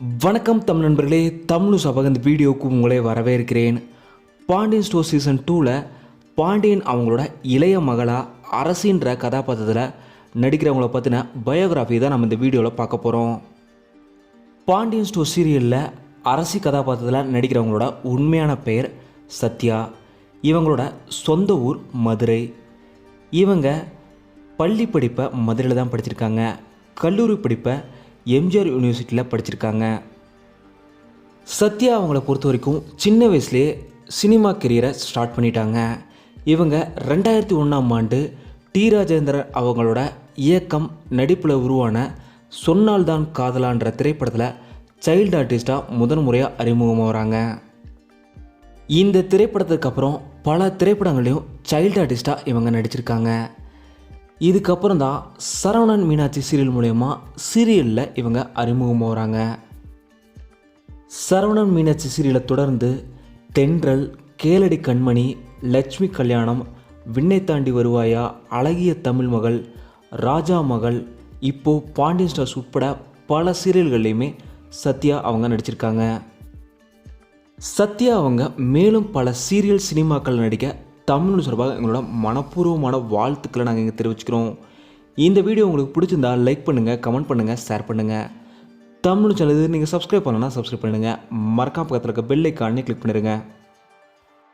வணக்கம் தமிழ் நண்பர்களே தமிழ் சபக இந்த வீடியோவுக்கு உங்களை வரவேற்கிறேன். பாண்டியன் ஸ்டோர் சீசன் டூவில் பாண்டியன் அவங்களோட இளைய மகளாக அரசின்ற கதாபாத்திரத்தில் நடிக்கிறவங்கள பற்றின பயோகிராஃபி தான் நம்ம இந்த வீடியோவில் பார்க்க போகிறோம் பாண்டியன் ஸ்டோர் சீரியலில் அரசி கதாபாத்திரத்தில் நடிக்கிறவங்களோட உண்மையான பெயர் சத்யா. இவங்களோட சொந்த ஊர் மதுரை. இவங்க பள்ளி படிப்பை மதுரையில் தான் படிச்சிருக்காங்க. கல்லூரி படிப்பை எம்ஜிஆர் யூனிவர்சிட்டியில் படிச்சிருக்காங்க. சத்யா அவங்கள பொறுத்த வரைக்கும் சின்ன வயசுலேயே சினிமா கெரியரை ஸ்டார்ட் பண்ணிட்டாங்க. இவங்க ரெண்டாயிரத்தி ஒன்றாம் ஆண்டு டி ராஜேந்திரன் அவங்களோட இயக்கம் நடிப்பில் உருவான சொன்னால் தான் காதலான்ற திரைப்படத்தில் சைல்டு ஆர்டிஸ்டாக முதன் முறையாக அறிமுகமாகறாங்க இந்த திரைப்படத்துக்கு அப்புறம் பல திரைப்படங்களையும் சைல்டு ஆர்டிஸ்டாக இவங்க நடிச்சிருக்காங்க. இதுக்கப்புறம் தான் சரவணன் மீனாட்சி சீரியல் மூலயமா சீரியலில் இவங்க அறிமுகமாகறாங்க சரவணன் மீனாட்சி சீரியலை தொடர்ந்து தென்றல் கேளடி கண்மணி லட்சுமி கல்யாணம் விண்ணை தாண்டி வருவாயா அழகிய தமிழ் மகள் ராஜா மகள் இப்போது பாண்டியன் ஸ்டார்ஸ் உட்பட பல சீரியல்கள்லையுமே சத்யா அவங்க நடிச்சிருக்காங்க. சத்யா அவங்க மேலும் பல சீரியல் சினிமாக்கள் நடிக்க தமிழ் சார்பாக எங்களோட மனப்பூர்வமான வாழ்த்துக்களை நாங்கள் இங்கே தெரிவிச்சுக்கிறோம். இந்த வீடியோ உங்களுக்கு பிடிச்சிருந்தா லைக் பண்ணுங்கள் கமெண்ட் பண்ணுங்கள் ஷேர் பண்ணுங்கள் தமிழ் சேனல் நீங்கள் சப்ஸ்கிரைப் பண்ணலன்னா சப்ஸ்கிரைப் பண்ணுங்கள் மறக்காம பக்கத்தில் இருக்க பெல் ஐக்கானே கிளிக் பண்ணிடுங்க.